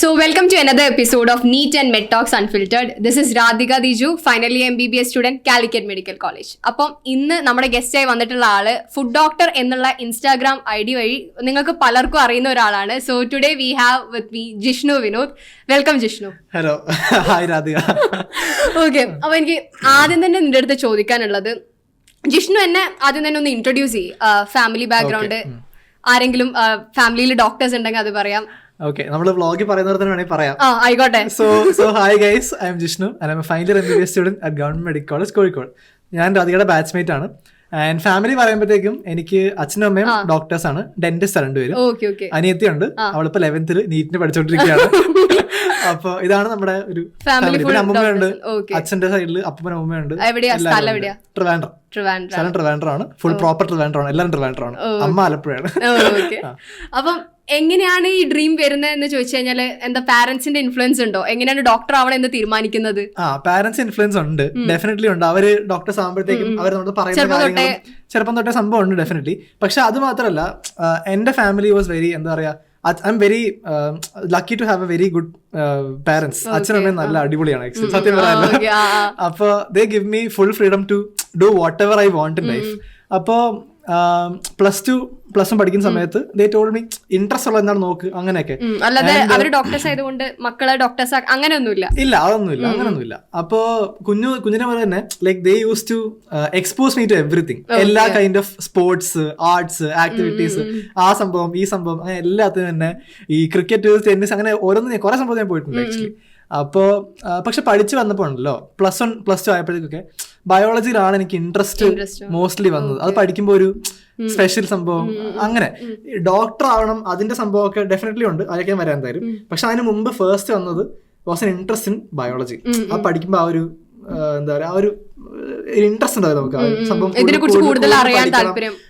So, welcome to another episode of Neat and Med Talks Unfiltered. This is Radhika Diju, finally M B B S student Calicut medical college അപ്പം ഇന്ന് നമ്മുടെ ഗസ്റ്റായി വന്നിട്ടുള്ള ആൾ food doctor എന്നുള്ള Instagram I D വഴി നിങ്ങൾക്ക് പലർക്കും അറിയുന്ന ഒരാളാണ്. So today we have with me Jishnu Vinod welcome Jishnu hello hi Radhika okay അപ്പൊ എനിക്ക് ആദ്യം തന്നെ നിന്റെ അടുത്ത് ചോദിക്കാനുള്ളത്. ജിഷ്ണു എന്നെ ആദ്യം തന്നെ ഒന്ന് ഇൻട്രൊഡ്യൂസ് ചെയ്യും. ഫാമിലി ബാക്ക്ഗ്രൗണ്ട് ആരെങ്കിലും ഫാമിലിയിൽ ഡോക്ടേഴ്സ് ഉണ്ടെങ്കിൽ അത് പറയാം. ഓക്കെ നമ്മൾ വ്ളോഗിൽ പറയുന്നവർ തന്നെ വേണമെങ്കിൽ പറയാം. ആയിക്കോട്ടെ. So so hi guys I'm Jishnu I'm final M B B S student at government medical college Kozhikode ഞാൻ രാധികയുടെ ബാച്ച്മേറ്റ് ആണ്. ആൻഡ് ഫാമിലി പറയുമ്പോഴത്തേക്കും എനിക്ക് അച്ഛനും അമ്മയും ഡോക്ടേഴ്സ് ആണ്. ഡെന്റിസ്റ്റ് രണ്ടുപേരും. അനിയത്തി ഉണ്ട് അനിയത്തിയുണ്ട്. അവളിപ്പോ ലെവൻത്തിൽ നീറ്റിന് പഠിച്ചോണ്ടിരിക്കുകയാണ്. അപ്പൊ ഇതാണ് നമ്മുടെ ഒരു പിന്നെ അമ്മമ്മയുണ്ട്. അച്ഛന്റെ സൈഡിൽ അപ്പനും അമ്മയുണ്ട്? ട്രിവാൻഡ്രം സ്ഥലം ട്രിവാൻഡ്രം. ആണ് ഫുൾ പ്രോപ്പർ ട്രിവാൻഡ്രം ആണ് എല്ലാവരും ട്രിവാൻഡ്രം ആണ് അമ്മ ആലപ്പുഴയാണ്. അപ്പം എങ്ങനെയാണ് ഈ ഡ്രീം വരുന്നത് എന്ന് ചോദിച്ചു കഴിഞ്ഞാൽ എന്താ പാരന്റ്സിന്റെ ഇൻഫ്ലുവൻസ് ഉണ്ടോ? എങ്ങനെയാണ് ഡോക്ടർ ആവണം എന്ന് തീരുമാനിക്കുന്നത്? ആ പാരന്റ്സ് ഇൻഫ്ലുവൻസ് ഉണ്ട്. ഡെഫിനറ്റ്ലി ഉണ്ട്. അവർ ഡോക്ടർ ആകുമ്പോഴത്തേക്കും അവർ നമ്മൾ പറയുന്നത് ചെറുപ്പം തൊട്ടേ സംഭവം ഉണ്ട് ഡെഫിനറ്റ്ലി പക്ഷെ അത് മാത്രമല്ല എന്റെ ഫാമിലി വാസ് വെരി എന്താ പറയാ I'm very lucky to have a very good parents അച്ഛനും അമ്മയും നല്ല അടിപൊളിയാണ്. സത്യം പറയാനല്ല okay, ആ, ആ. അപ്പൊ they give me full freedom to do whatever I want in life അപ്പോ പ്ലസ് ടു പ്ലസ് വൺ പഠിക്കുന്ന സമയത്ത് ദേ ടോൾ മീ ഇൻട്രസ്റ്റ് ഉള്ള എന്താണ് നോക്ക്? അങ്ങനെയൊക്കെ. അല്ലാതെ അവർ ഡോക്ടേഴ്സ് ആയതുകൊണ്ട് മക്കളെ ഡോക്ടേഴ്സ് അങ്ങനെയൊന്നുമില്ല. ഇല്ല അതൊന്നുമില്ല അങ്ങനൊന്നുമില്ല അപ്പോ കുഞ്ഞു കുഞ്ഞിനെ പോലെ തന്നെ like they used to expose me to everything എല്ലാ kind of sports arts activities ആ സംഭവം ഈ സംഭവം അങ്ങനെ എല്ലാത്തിനും തന്നെ ഈ ക്രിക്കറ്റ് ടെന്നീസ് അങ്ങനെ ഓരോന്നും കുറെ സംഭവം ഞാൻ പോയിട്ടുണ്ട് ആക്ച്വലി അപ്പോ ആ, പക്ഷെ പഠിച്ചു വന്നപ്പോൾ ഉണ്ടല്ലോ പ്ലസ് വൺ പ്ലസ് ടു ആയപ്പോഴേക്കൊക്കെ ബയോളജിയിലാണ് എനിക്ക് ഇൻട്രസ്റ്റ് മോസ്റ്റ്ലി വന്നത്. അത് പഠിക്കുമ്പോൾ ഒരു സ്പെഷ്യൽ സംഭവം. അങ്ങനെ. ഡോക്ടർ ആവണം അതിന്റെ സംഭവമൊക്കെ ഡെഫിനറ്റ്ലി ഉണ്ട്. അതൊക്കെ വരാൻ തരും പക്ഷെ അതിന് മുമ്പ് ഫേസ്റ്റ് വന്നത് was an interest in biology ആ പഠിക്കുമ്പോൾ ആ ഒരു എന്താ പറയാ ആ ഒരു ഇൻട്രസ്റ്റ് ഉണ്ടാവും നമുക്ക്. ആ സംഭവം കൂടുതൽ.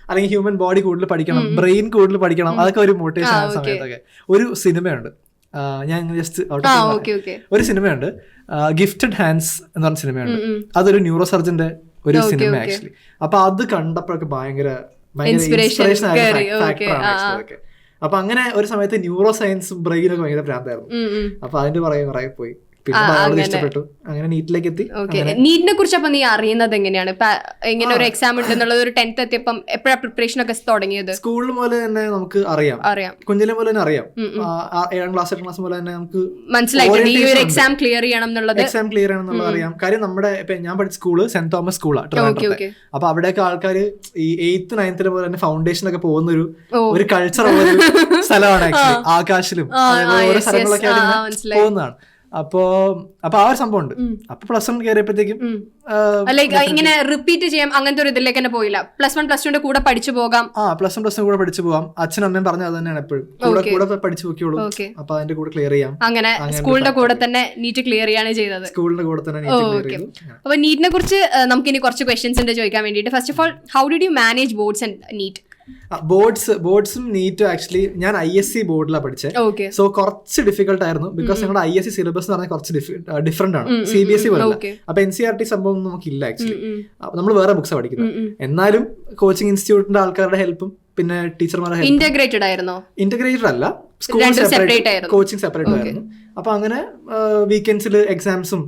അല്ലെങ്കിൽ ഹ്യൂമൻ ബോഡി കൂടുതൽ പഠിക്കണം ബ്രെയിൻ കൂടുതൽ പഠിക്കണം. അതൊക്കെ ഒരു മോട്ടിവേഷൻ ആയ സമയത്തൊക്കെ. ഒരു സിനിമയുണ്ട്. ഞാൻ ജസ്റ്റ് ഒരു സിനിമയുണ്ട്. ഗിഫ്റ്റഡ് ഹാൻഡ്സ് എന്ന് പറഞ്ഞ സിനിമയുണ്ട്. അതൊരു ന്യൂറോ സർജന്റെ ഒരു സിനിമ ആക്ച്വലി അപ്പൊ അത് കണ്ടപ്പോഴൊക്കെ ഭയങ്കര ഇൻസ്പിറേഷൻ ആയ അപ്പൊ അങ്ങനെ ഒരു സമയത്ത് ന്യൂറോ സയൻസ് ബ്രെയിനൊക്കെ ഭയങ്കര പ്രാന്തായിരുന്നു. അപ്പൊ അതിന്റെ പുറകെ കുറെ പോയി. പിന്നെ ബയോളജി ഇഷ്ടപ്പെട്ടു. അങ്ങനെ നീറ്റിലേക്ക് എത്തി നീറ്റിനെ കുറിച്ച് അപ്പൊ നീ അറിയുന്നത് എങ്ങനെയാണ്? എങ്ങനെ ഒരു എക്സാം ഉണ്ടെന്നുള്ളത് ഒരു ടെൻത്ത് എത്തിയപ്പം എപ്പോഴാ പ്രിപ്പറേഷൻ ഒക്കെ തുടങ്ങിയത്? സ്കൂളിൽ പോലെ തന്നെ നമുക്ക് അറിയാം. അറിയാം. കുഞ്ഞിലെ പോലെ തന്നെ അറിയാം. ഏഴാം ക്ലാസ് എട്ടാം ക്ലാസ് പോലെ തന്നെ നമുക്ക് മനസ്സിലായിട്ടുണ്ട്. ഈ ഒരു എക്സാം ക്ലിയർ ചെയ്യണം എന്നുള്ളത്. എക്സാം ക്ലിയർ ആണെന്നുള്ളത് അറിയാം. കാര്യം നമ്മുടെ ഇപ്പൊ ഞാൻ പഠിച്ച സ്കൂൾ സെന്റ് തോമസ് സ്കൂളാണ്. അപ്പൊ അവിടെയൊക്കെ ആൾക്കാർ ഈ എയ്ത്ത് നയൻത്തിലെ പോലെ തന്നെ ഫൗണ്ടേഷൻ ഒക്കെ പോകുന്ന ഒരു ഒരു കൾച്ചർ സ്ഥലമാണ് ആകാശിലും. ഓരോ സ്ഥലങ്ങളൊക്കെ മനസ്സിലായി. പോകുന്നതാണ്. അപ്പോ അപ്പൊ ആ ഒരു സംഭവം ഉണ്ട് അപ്പൊ പ്ലസ് വൺ കയറിയപ്പോഴത്തേക്കും ലൈക്ക് ഇങ്ങനെ റിപ്പീറ്റ് ചെയ്യാം അങ്ങനത്തെ ഒരു ഇതിലേക്ക് തന്നെ പോയില്ല. പ്ലസ് വൺ പ്ലസ് ടുന്റെ കൂടെ പഠിച്ചു പോകാം. ആ പ്ലസ് വൺ പ്ലസ് ടു കൂടെ പഠിച്ചു പോകാം. അച്ഛനും അമ്മയും പറഞ്ഞത് അത് തന്നെയാണ് എപ്പോഴും. കൂടെ കൂടെ പഠിച്ചു Okay. അപ്പൊ അതിന്റെ കൂടെ ക്ലിയർ ചെയ്യാം. അങ്ങനെ സ്കൂളിന്റെ കൂടെ തന്നെ നീറ്റ് ക്ലിയർ ചെയ്യാണ് ചെയ്തത്. സ്കൂളിന്റെ കൂടെ തന്നെ അപ്പൊ നീറ്റിനെ കുറിച്ച് നമുക്ക് ഇനി കുറച്ച് ക്വസ്റ്റ്യൻസ് ഉണ്ട് ചോദിക്കാൻ വേണ്ടിയിട്ട്. First of all how did you manage boards and NEET boards ബോർഡ്സും നീറ്റും ആക്ച്വലി ഞാൻ ഐ എസ് സി ബോർഡിലാണ് പഠിച്ചത് സോ കുറച്ച് ഡിഫിക്കൽട്ട് ആയിരുന്നു ബിക്കോസ് ഞങ്ങളുടെ ഐ എസ് സി സിലബസ് എന്ന് പറഞ്ഞാൽ കുറച്ച് ഡിഫറെന്റ് ആണ്. സി ബി എസ് ഇ പോലെ അപ്പൊ എൻ സി ആർ ടി സംഭവം നമുക്കില്ല ആക്ച്വലി നമ്മൾ വേറെ ബുക്സ് പഠിക്കുന്നത്. എന്നാലും കോച്ചിങ് ഇൻസ്റ്റിറ്റ്യൂട്ടിന്റെ ആൾക്കാരുടെ ഹെൽപ്പും പിന്നെ ടീച്ചർമാരെ ഇന്റഗ്രേറ്റഡ് ആയിരുന്നോ? ഇന്റഗ്രേറ്റഡ് അല്ല. School separate. കോച്ചിങ് സെപ്പറേറ്റ് ആയിരുന്നു. അപ്പൊ അങ്ങനെ വീക്കെൻഡ്സിൽ എക്സാംസും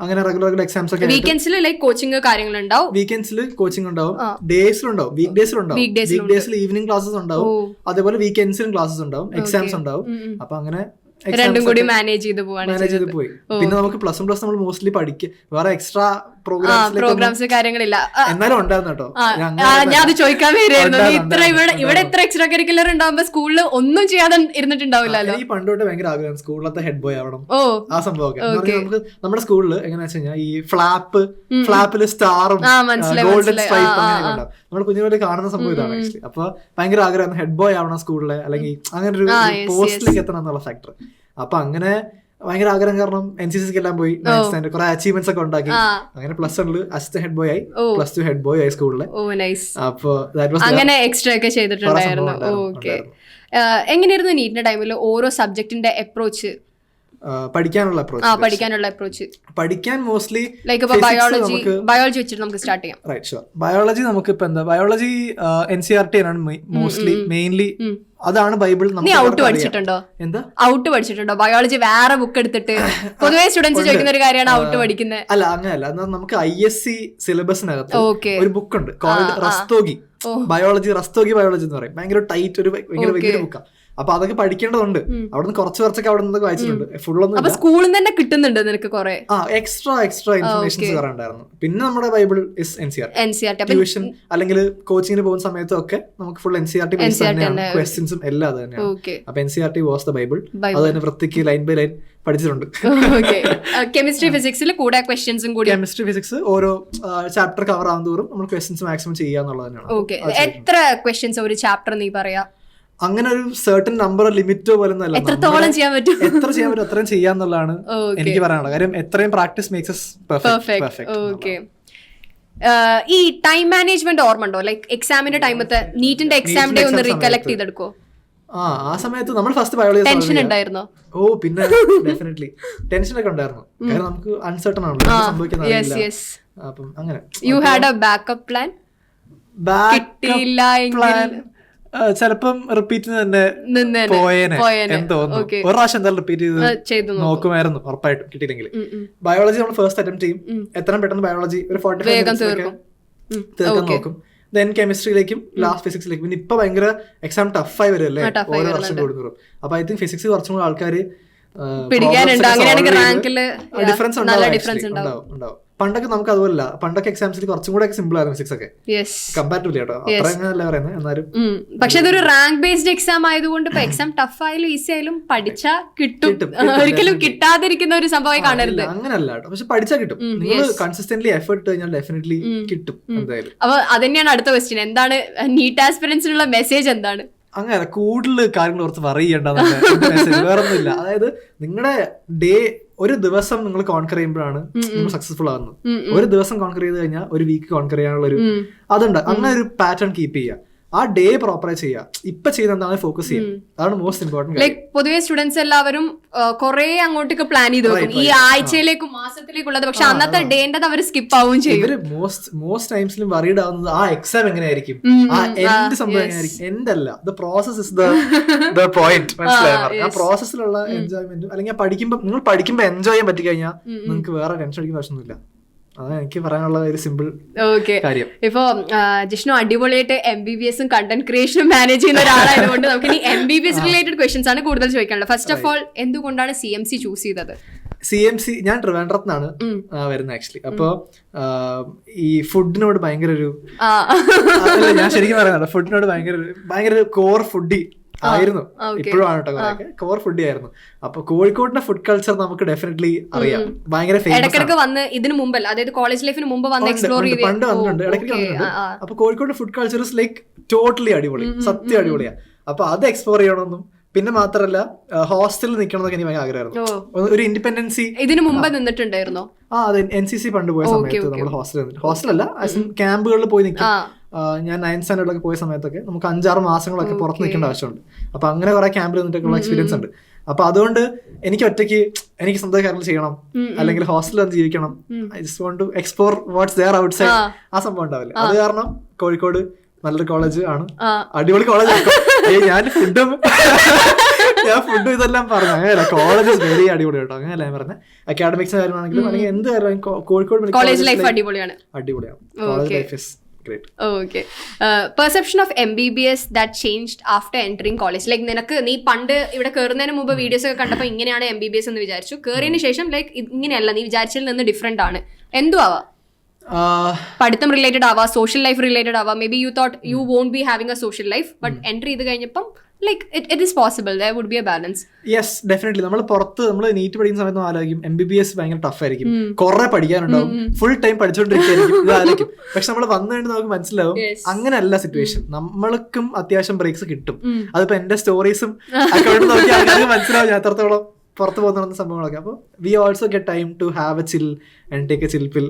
അങ്ങനെ റെഗുലർ റെഗുലർ എക്സാംസ് ഒക്കെ വീക്കെൻഡ്സിൽ ലൈക്ക് കോച്ചിങ് കാര്യങ്ങൾ ഉണ്ടാവും വീക്കെൻഡ്സിൽ കോച്ചിങ് ഉണ്ടാവും. ഡേയ്സിലുണ്ടാവും വീക്ക് ഡേയ്സിൽ ഉണ്ടാവും. വീക്ക് ഡേയ്സിൽ ഈവനിങ് ക്ലാസ്സസ് ഉണ്ടാവും. അതേപോലെ വീക്കെൻഡ്സിലും ക്ലാസ്സസ് ഉണ്ടാവും. എക്സാംസ് ഉണ്ടാവും. അപ്പൊ അങ്ങനെ രണ്ടും കൂടി മാനേജ് ചെയ്ത് പോവാണ് മാനേജ് ചെയ്ത് പോയി. പിന്നെ നമുക്ക് പ്ലസ് വൺ പ്ലസ് നമ്മൾ മോസ്റ്റ്ലി പഠിക്കുക വേറെ എക്സ്ട്രാ പ്രോഗ്രാംസ് കാര്യങ്ങളില്ല. എന്നാലും ഉണ്ടായിരുന്നു കേട്ടോ. ഞാൻ അത് ചോദിക്കാൻ വരികയായിരുന്നു ഇത്ര ഇവിടെ ഇവിടെ ഇത്ര എക്സ്ട്രാ കരിക്കുലർ ഉണ്ടാവുമ്പോ സ്കൂളിൽ ഒന്നും ചെയ്യാതെ ഇരുന്നിട്ടുണ്ടാവില്ലല്ലോ. ഈ പണ്ട് തൊട്ട് ഭയങ്കര ആഗ്രഹം സ്കൂളിലത്തെ ഹെഡ് ബോയ് ആവണം. ഓ. ആ സംഭവമൊക്കെ. നമുക്ക് നമ്മുടെ സ്കൂളിൽ എങ്ങനെയാ വെച്ച് കഴിഞ്ഞാൽ ഈ ഫ്ലാപ്പ് ഫ്ലാപ്പിൽ സ്റ്റാറും ഗോൾഡൻ സ്ട്രൈപ്പ് ആ, ആ, അങ്ങനെ ഉണ്ടാവും. നമ്മൾ കുഞ്ഞുങ്ങളെ കാണുന്ന സംഭവം ഇതാണ് ആക്ച്വലി അപ്പൊ ഭയങ്കര ആഗ്രഹം ഹെഡ് ബോയ് ആവണം സ്കൂളിലെ അല്ലെങ്കിൽ അങ്ങനെ ഒരു പോസ്റ്റിലേക്ക് എത്തണം എന്നുള്ള ഫാക്ടർ അപ്പൊ അങ്ങനെ ഭയങ്കര ആഗ്രഹം കാരണം എൻ സി സിക്ക് എല്ലാം പോയി കുറെ അച്ചീവ്മെന്റ്സ് ഒക്കെ ഉണ്ടാക്കി. അങ്ങനെ പ്ലസ് വണ്ണിൽ അസിസ്റ്റന്റ് ഹെഡ് ബോയ് ആയി. പ്ലസ് ടു ഹെഡ് ബോയ് ആയി സ്കൂളിൽ അപ്പൊ അങ്ങനെ എക്സ്ട്രാ ഒക്കെ ചെയ്തിട്ടുണ്ടായിരുന്നു. എങ്ങനെയായിരുന്നു നീറ്റിന്റെ ടൈമിൽ ഓരോ സബ്ജക്റ്റിന്റെ അപ്രോച്ച് പഠിക്കാനുള്ള ആ അപ്രോച്ച് പഠിക്കാനുള്ള അപ്രോച്ച് പഠിക്കാൻ മോസ്റ്റ്ലി ലൈക്ക് ബയോളജി ബയോളജി വെച്ചിട്ട് നമുക്ക് സ്റ്റാർട്ട് ചെയ്യാം. റൈറ്റ് ഷുവർ ബയോളജി നമുക്ക് ഇപ്പൊ എന്താ biology N C R T ആണ് മോസ്റ്റ്ലി മെയിൻലി അതാണ് ബൈബിൾ നീ ഔട്ട് പഠിച്ചിട്ടുണ്ടോ? എന്താ? ഔട്ട് പഠിച്ചിട്ടുണ്ടോ? ബയോളജി വേറെ ബുക്ക് എടുത്തിട്ട് പൊതുവേ സ്റ്റുഡൻസ് ചോദിക്കുന്ന ഒരു കാര്യമാണ് ഔട്ട് പഠിക്കുന്നത് അല്ല അങ്ങനെയല്ല. നമുക്ക് ഐ എസ് സി സിലബസിനകത്ത് ഒരു ബുക്ക് ഉണ്ട് called Rastogi biology Rastogi biology എന്ന് പറയും. ഭയങ്കര ടൈറ്റ് ഒരു ഭയങ്കര വലിയ ബുക്കാണ് അപ്പൊ അതൊക്കെ പഠിക്കേണ്ടതുണ്ട്. അവിടെ നിന്ന് കുറച്ച് കുറച്ചൊക്കെ അവിടെ നിന്ന് വായിച്ചിട്ടുണ്ട്. ഫുൾ ഒന്നും അപ്പൊ സ്കൂളിൽ തന്നെ കിട്ടുന്നുണ്ട് നിനക്ക് കുറെ? ആ എക്സ്ട്രാ എക്സ്ട്രാ ഇൻഫർമേഷൻസ് കുറെ ഉണ്ടായിരുന്നു പിന്നെ നമ്മുടെ bible is N C R N C R tuition അല്ലെങ്കിൽ കോച്ചിങ്ങിന് പോകുന്ന സമയത്തും ഒക്കെ നമുക്ക് full N C R T തന്നെയാണ്. ക്വസ്റ്റ്യൻസും എല്ലാം അത് തന്നെയാണ്. അപ്പൊ N C R T was the bible. അത് തന്നെ വൃത്തിക്ക് ലൈൻ ബൈ ലൈൻ പഠിച്ചിട്ടുണ്ട്. കെമിസ്ട്രി ഫിസിക്സിൽ കൂടെ ക്വസ്റ്റ്യൻസും കൂടി. കെമിസ്ട്രി ഫിസിക്സ് ഓരോ ചാപ്റ്റർ കവർ ആവും തോറും നമ്മൾ ക്വസ്റ്റ്യൻസ് മാക്സിമം ചെയ്യുക എന്നുള്ളത് തന്നെയാണ്. എത്ര ക്വസ്റ്റ്യൻസ് ഒരു ചാപ്റ്റർ നീ പറയാ? അങ്ങനെ ഒരു സർട്ടൻ നമ്പർ ലിമിറ്റോ പോലെ എത്രത്തോളം ചെയ്യാൻ പറ്റും? എത്ര ചെയ്യാൻ പറ്റും അത്രയും ചെയ്യാന്നുള്ളതാണ് എനിക്ക് പറയാനുള്ളത്. കാര്യം എത്രയും പ്രാക്ടീസ് മേക്സ് പെർഫെക്റ്റ് ഈ ടൈം മാനേജ്മെന്റ് ഓർമ്മ ലൈക് ലൈക്ക് എക്സാമിന്റെ ടൈമത്തെ നീറ്റിന്റെ എക്സാം ഡേ ഒന്ന് റീകലക്ട് ചെയ്തെടുക്കോ ആ ആ സമയത്ത് നമ്മൾ ഫസ്റ്റ് ബയോളജി ടെൻഷൻ ഉണ്ടായിരുന്നോ? ഓ പിന്നെ ഡെഫിനറ്റ്ലി ടെൻഷൻ ഒക്കെ ഉണ്ടായിരുന്നു. കാരണം നമുക്ക് അൺസർട്ടൺ ആണല്ലോ. സംഭവിക്കുന്നത് സംഭവിക്കുന്ന യെസ് യെസ് അപ്പം അങ്ങനെ. You had a backup plan കിട്ടിയില്ല ചിലപ്പം റിപ്പീറ്റ് തന്നെ പോയേനെ. Okay. ഒരു പ്രാവശ്യം എന്തായാലും റിപ്പീറ്റ് ചെയ്ത് നോക്കും. നോക്കുമായിരുന്നു ഉറപ്പായിട്ടും കിട്ടിയില്ലെങ്കിൽ. ബയോളജി നമ്മൾ ഫസ്റ്റ് അറ്റംപ്റ്റ് ചെയ്യും. എത്രയും പെട്ടെന്ന് ബയോളജി ഒരു ഫോർട്ടി ഫൈവ്. തീർക്കാൻ നോക്കും. ദെൻ കെമിസ്ട്രിയിലേക്കും ലാസ്റ്റ് ഫിസിക്സിലേക്കും പിന്നെ ഇപ്പൊ ഭയങ്കര എക്സാം ടഫായി വരുമല്ലേ വരും അല്ലേ ആയി ഓരോ വർഷം. കൂടുന്നതും അപ്പൊ ഐ തിങ്ക് ഫിസിക്സ് കുറച്ചും കൂടെ ആൾക്കാർ ഡിഫറൻസ് ഉണ്ടാവും ഉണ്ടാവും. പണ്ടൊക്കെ നമുക്ക് അതുപോലല്ല. പണ്ടൊക്കെ എക്സാംസിൽ കുറച്ചും കൂടെ സിമ്പിൾ ആയിരുന്നു ഫിസിക്സ് ഒക്കെ. കമ്പാരിറ്റീവ്ലി കേട്ടോ. അത്ര അങ്ങനെയല്ല പറയുന്നത് എന്നാലും. പക്ഷെ ഇതൊരു റാങ്ക് ബേസ്ഡ് എക്സാം ആയതുകൊണ്ട് ഇപ്പൊ എക്സാം ടഫ് ആയാലും ഈസി ആയാലും പഠിച്ചാ കിട്ടും. ഒരിക്കലും കിട്ടാതിരിക്കുന്ന ഒരു സംഭവം കാണരുത്. അങ്ങനല്ല കേട്ടോ. പക്ഷെ പഠിച്ചാൽ കിട്ടും. നിങ്ങൾ കൺസിസ്റ്റന്റ്ലി എഫേർട്ട് കഴിഞ്ഞാൽ ഡെഫിനറ്റ്ലി കിട്ടും എന്തായാലും. അപ്പൊ അതന്നെയാണ് അടുത്ത ക്വസ്റ്റ്യൻ എന്താണ് നീറ്റ് ആസ്പിറൻസിനുള്ള മെസ്സേജ് എന്താണ്? അങ്ങനെ കൂടുതൽ കാര്യങ്ങൾ ഓർത്ത് വറി വേറൊന്നുമില്ല. അതായത് നിങ്ങളുടെ ഡേ ഒരു ദിവസം നിങ്ങൾ കോൺകർ ചെയ്യുമ്പോഴാണ് നിങ്ങൾ സക്സസ്ഫുൾ ആകുന്നത്. ഒരു ദിവസം കോൺകർ ചെയ്ത് കഴിഞ്ഞാൽ ഒരു വീക്ക് കോൺകർ ചെയ്യാനുള്ള ഒരു. അതുണ്ട്. അങ്ങനെ ഒരു പാറ്റേൺ കീപ്പ് ചെയ്യുക. ആ ഡേ പ്രോപ്പറായി ചെയ്യുക ഇപ്പൊ എന്താണ് ഫോക്കസ് ചെയ്യുക അതാണ് മോസ്റ്റ് ഇമ്പോർട്ടന്റ് ലൈക് പൊതുവെ സ്റ്റുഡൻസ് എല്ലാവരും കുറെ അങ്ങോട്ടേക്ക് പ്ലാൻ ചെയ്ത് വെക്കും. ഈ ആഴ്ചയിലേക്കും മാസത്തിലേക്കുള്ളത്. പക്ഷെ അന്നത്തെ ഡേന്റെ അവർ സ്കിപ്പ് ആവുകയും ചെയ്യും. മോസ്റ്റ് മോസ്റ്റ് ടൈംസിലും വറീഡ് ആവുന്നത് ആ എക്സാം എങ്ങനെയായിരിക്കും? ആ എൻഡ് സംഭവം എങ്ങനെയായിരിക്കും? എൻഡ് അല്ല. The process is the point മനസ്സിലായോ? ആ, ആ പ്രോസസ്സിലുള്ള എൻജോയ്മെന്റും അല്ലെങ്കിൽ പഠിക്കുമ്പോൾ നിങ്ങൾ പഠിക്കുമ്പോൾ എൻജോയ് ചെയ്യാൻ പറ്റി കഴിഞ്ഞാൽ നിങ്ങൾക്ക് വേറെ ടെൻഷൻ അടിക്കുന്ന പ്രശ്നമൊന്നുമില്ല അതാണ് എനിക്ക് പറയാനുള്ള ഒരു സിമ്പിൾ ഓക്കെ കാര്യം. ഇപ്പൊ ജിഷ്ണു അടിപൊളിയായിട്ട് എം ബി ബി എസും കണ്ടന്റ് ക്രിയേഷനും മാനേജ് ചെയ്യുന്ന ഒരാളായതുകൊണ്ട് നമുക്ക് ഇനി M B B S related questions ആണ് കൂടുതൽ ചോദിക്കാനുള്ളത്. ഫസ്റ്റ് ഓഫ് ഓൾ എന്തുകൊണ്ടാണ് സി എം സി ചൂസ് ചെയ്തത്? സി എം സി ഞാൻ ട്രിവാൻഡ്രത്താണ് വരുന്നത് ആക്ച്വലി അപ്പോ ഈ ഫുഡിനോട് ഭയങ്കര ഒരു ഞാൻ ശരിക്കും പറയുന്നത് ഫുഡിനോട് ഭയങ്കര ഭയങ്കര ഒരു കോർ ഫുഡി ആയിരുന്നു. ഇപ്പോഴാണ് കേട്ടോ കുറെയൊക്കെ കോർ ഫുഡി ആയിരുന്നു. അപ്പൊ കോഴിക്കോടിന്റെ ഫുഡ് കൾച്ചർ നമുക്ക് ഡെഫിനറ്റ്ലി അറിയാം. ഭയങ്കര വന്ന് ഇതിന് മുമ്പല്ല. അതായത് കോളേജ് ലൈഫിന് മുമ്പ് വന്ന് എക്സ്പ്ലോർ ചെയ്ത് പണ്ട് വന്നിട്ടുണ്ട്. ഇടയ്ക്ക് വന്നിട്ടുണ്ട്. അപ്പൊ Kozhikode food culture is like totally അടിപൊളി. സത്യം അടിപൊളിയാ. അപ്പൊ അത് എക്സ്പ്ലോർ ചെയ്യണമെന്നും പിന്നെ മാത്രല്ല ഹോസ്റ്റലിൽ നിൽക്കണമെന്നൊക്കെ എനിക്ക് ഭയങ്കര ആഗ്രഹമായിരുന്നു ഒരു ഇൻഡിപെൻഡൻസി ഇതിന് മുമ്പ് നിന്നിട്ടുണ്ടായിരുന്നോ? ആ അതെ. എൻ സി സി പണ്ട് പോയ സമയത്ത് നമ്മൾ ഹോസ്റ്റലിൽ ഹോസ്റ്റലല്ല ക്യാമ്പുകളിൽ പോയി നിൽക്കും. ഞാൻ നയൻത് സ്റ്റാൻഡേർഡിലൊക്കെ പോയ സമയത്തൊക്കെ നമുക്ക് അഞ്ചാറ് മാസങ്ങളൊക്കെ പുറത്ത് നിൽക്കേണ്ട ആവശ്യമുണ്ട്. അപ്പൊ അങ്ങനെ കുറെ ക്യാമ്പിൽ നിന്നിട്ടൊക്കെയുള്ള എക്സ്പീരിയൻസ് ഉണ്ട്. അപ്പൊ അതുകൊണ്ട് എനിക്ക് ഒറ്റയ്ക്ക് എനിക്ക് സ്വന്തം കാര്യങ്ങൾ ചെയ്യണം. അല്ലെങ്കിൽ ഹോസ്റ്റലിൽ വന്ന് ജീവിക്കണം. I just want to explore what's there outside ആ. സംഭവം ഉണ്ടാവില്ല. അത് കാരണം കോഴിക്കോട് നല്ലൊരു കോളേജ് ആണ്. അടിപൊളി കോളേജ് ഞാൻ ഫുഡും ഞാൻ ഫുഡ് ഇതെല്ലാം പറഞ്ഞു. അങ്ങനെയല്ല കോളേജ് വെരി അടിപൊളി കേട്ടോ. അങ്ങനെയല്ല ഞാൻ പറഞ്ഞത് അക്കാഡമിക്സ് കാര്യമാണെങ്കിലും അല്ലെങ്കിൽ എന്ത് കാര്യമാണെങ്കിലും കോഴിക്കോട് അടിപൊളിയാണ്. അടിപൊളിയാണ്. College life is okay perception of M B B S that changed after entering college like നിനക്ക് നീ പണ്ട് ഇവിടെ കയറുന്നതിന് മുമ്പ് വീഡിയോസ് ഒക്കെ കണ്ടപ്പോൾ ഇങ്ങനെയാണ് എം ബി ബി എസ് എന്ന് വിചാരിച്ചു. കയറിയതിന് ശേഷം ലൈക്ക് ഇങ്ങനെയല്ല നീ വിചാരിച്ചതിൽ നിന്ന് ഡിഫറെന്റ് ആണ്. എന്തു ആവാം. പഠിത്തം റിലേറ്റഡ് ആവാം സോഷ്യൽ ലൈഫ് റിലേറ്റഡ് ആവാം. Maybe you thought you won't be having a social life but entry ചെയ്ത് കഴിഞ്ഞപ്പം like it it is possible there would be a balance yes definitely നമ്മൾ പുറത്ത് നമ്മൾ നീറ്റ് പഠിക്കുന്ന സമയത്ത് ആലോചിക്കും. എം ബി ബി എസ് ഭയങ്കര ടഫ് ആയിരിക്കും. കുറെ പഠിക്കാനുണ്ടാവും. ഫുൾ ടൈം പഠിച്ചുകൊണ്ടിരിക്കും പക്ഷെ നമ്മൾ വന്നു കഴിഞ്ഞ് നമുക്ക് മനസ്സിലാവും. അങ്ങനെയല്ല സിറ്റുവേഷൻ നമ്മൾക്കും അത്യാവശ്യം ബ്രേക്സ് കിട്ടും. അതിപ്പോ എന്റെ സ്റ്റോറീസും അക്കൗണ്ട് നോക്കി ആൾക്കാർക്ക് മനസ്സിലാവും. ഞാൻ എത്രത്തോളം പുറത്ത് പോകുന്ന സംഭവങ്ങളൊക്കെ. അപ്പോൾ we also get time to have a chill and take a chill pill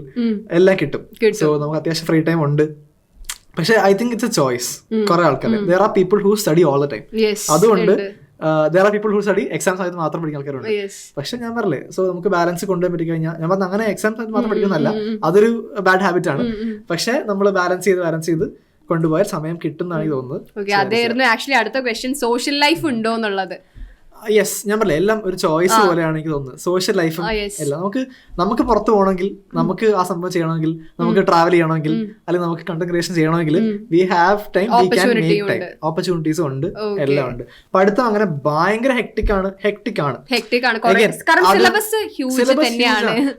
എല്ലാം കിട്ടും. സോ നമുക്ക് അത്യാവശ്യം ഫ്രീ ടൈം ഉണ്ട്. പക്ഷെ I think it's a choice കുറെ ആൾക്കാർ there are people who study all the time അതുകൊണ്ട് there are people who study exam സമയത്ത് മാത്രം പഠിക്കുന്ന ആൾക്കാരുണ്ട്. പക്ഷെ ഞാൻ പറഞ്ഞില്ലേ സോ നമുക്ക് ബാലൻസ് കൊണ്ടുപോയി പറ്റി കഴിഞ്ഞാൽ ഞാൻ പറഞ്ഞ അങ്ങനെ എക്സാം സമയത്ത് മാത്രം പഠിക്കുന്നതല്ല അതൊരു ബാഡ് ഹാബിറ്റ് ആണ്. പക്ഷെ നമ്മൾ ബാലൻസ് ചെയ്ത് ബാലൻസ് ചെയ്ത് കൊണ്ടുപോയാൽ സമയം എനിക്ക് തോന്നുന്നത്. അതായിരുന്നു ആക്ച്വലി അടുത്ത ക്വസ്റ്റ്യൻ സോഷ്യൽ ലൈഫ് ഉണ്ടോ എന്നുള്ളത്. യെസ് ഞാൻ പറയാം എല്ലാം ഒരു ചോയ്സ് പോലെയാണ് എനിക്ക് തോന്നുന്നത്. സോഷ്യൽ ലൈഫും എല്ലാം. നമുക്ക് നമുക്ക് പുറത്തു പോകണമെങ്കിൽ നമുക്ക് ആ സംഭവം ചെയ്യണമെങ്കിൽ നമുക്ക് ട്രാവൽ ചെയ്യണമെങ്കിൽ അല്ലെങ്കിൽ നമുക്ക് കണ്ടന്റ് ക്രിയേഷൻ ചെയ്യണമെങ്കിൽ we have time we can make time. ഓപ്പർച്യൂണിറ്റീസും ഉണ്ട്. എല്ലാം ഉണ്ട്. പഠിത്തം അങ്ങനെ ഭയങ്കര ഹെക്ടിക് ആണ് ഹെക്ടിക് ആണ്.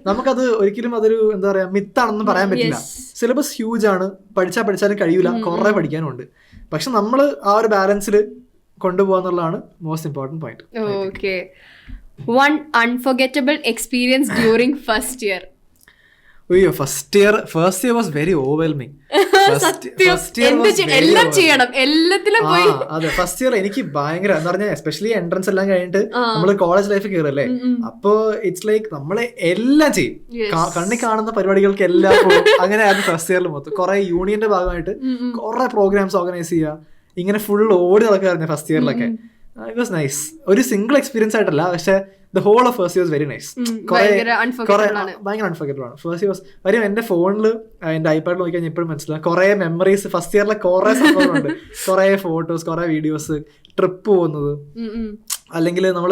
നമുക്കത് ഒരിക്കലും അതൊരു എന്താ പറയാ മിത്താണെന്ന് പറയാൻ പറ്റില്ല. സിലബസ് ഹ്യൂജ് ആണ്. പഠിച്ചാൽ പഠിച്ചാലും കഴിയൂല. കുറെ പഠിക്കാനും ഉണ്ട് പക്ഷെ നമ്മൾ ആ ഒരു ബാലൻസിൽ കൊണ്ടുപോകാന്നുള്ളതാണ് most important point okay one unforgettable experience during first year അയ്യോ first year first year was very overwhelming എല്ലാം ചെയ്യണം. എല്ലാത്തിലും പോയി. അതെ ഫസ്റ്റ് ഇയർ എനിക്ക് ഭയങ്കര എന്ന് പറഞ്ഞാൽ എസ്പെഷ്യലി എൻട്രൻസ് എല്ലാം കഴിഞ്ഞിട്ട് നമ്മൾ കോളേജ് ലൈഫ് കയറല്ലേ? അപ്പോ ഇറ്റ്സ് ലൈക്ക് നമ്മളെ എല്ലാം ചെയ്യും. കണ്ണി കാണുന്ന പരിപാടികൾക്ക് എല്ലാം അങ്ങനെയായിരുന്നു ഫസ്റ്റ് ഇയറിൽ മൊത്തം. കുറെ യൂണിയന്റെ ഭാഗമായിട്ട് കുറെ പ്രോഗ്രാംസ് ഓർഗനൈസ് ചെയ്യുക. ഇങ്ങനെ ഫുൾ ഓടി നടക്കാറുണ്ട് ഫസ്റ്റ് ഇയറിലൊക്കെ ഇറ്റ് വാസ് നൈസ് ഒരു സിംഗിൾ എക്സ്പീരിയൻസ് ആയിട്ടല്ല പക്ഷെ the whole of first year very nice ഭയങ്കര unforgettable ആണ്. ഫേസ് അൺഫർഗറ്റബിൾ ആണ്. ഫസ്റ്റ് ഇയേഴ്സ് വരും എന്റെ ഫോണിൽ എന്റെ ഐപാഡിൽ നോക്കി കഴിഞ്ഞാൽ ഇപ്പോഴും മനസ്സിലാവും കുറെ മെമ്മറീസ് ഫസ്റ്റ് ഇയറിലെ കുറെ സംഭവങ്ങളുണ്ട്. കുറെ ഫോട്ടോസ് കുറെ വീഡിയോസ് ട്രിപ്പ് പോകുന്നത്. അല്ലെങ്കിൽ നമ്മൾ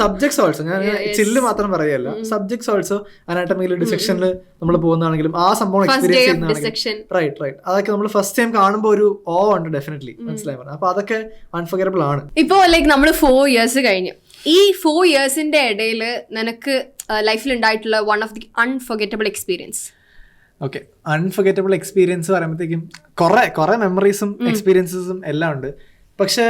സബ്ജക്ട്സ് ഓൾസോ ഞാൻ ചില്ല് മാത്രം പറയല്ല. സബ്ജക്ട്സ് ഓൾസോ അനാട്ടമിയിൽ ഡിസെക്ഷനിൽ നമ്മൾ പോകുന്നതാണെങ്കിലും ആ സംഭവം എക്സ്പീരിയൻസ് ചെയ്യുന്നതാണെങ്കിലും. റൈറ്റ് റൈറ്റ് അതൊക്കെ നമ്മൾ ഫസ്റ്റ് ടൈം കാണുമ്പോൾ ഒരു ഓ ഉണ്ട് ഡെഫിനറ്റ്ലി മനസ്സിലായി പറഞ്ഞു അപ്പൊ അതൊക്കെ അൺഫോർഗറബിൾ ആണ്. ഇപ്പോ ലൈക്ക് നമ്മൾ ഫോർ ഇയേഴ്സ് കഴിഞ്ഞു. ഈ ഫോർ ഇയേഴ്സിന്റെ ഇടയിൽ നിനക്ക് ലൈഫിൽ ഉണ്ടായിട്ടുള്ള one of the unforgettable experience okay. Unforgettable experience പറയുമ്പോഴത്തേക്കും കുറെ കുറെ മെമ്മറീസും എക്സ്പീരിയൻസും എല്ലാം ഉണ്ട്. പക്ഷേ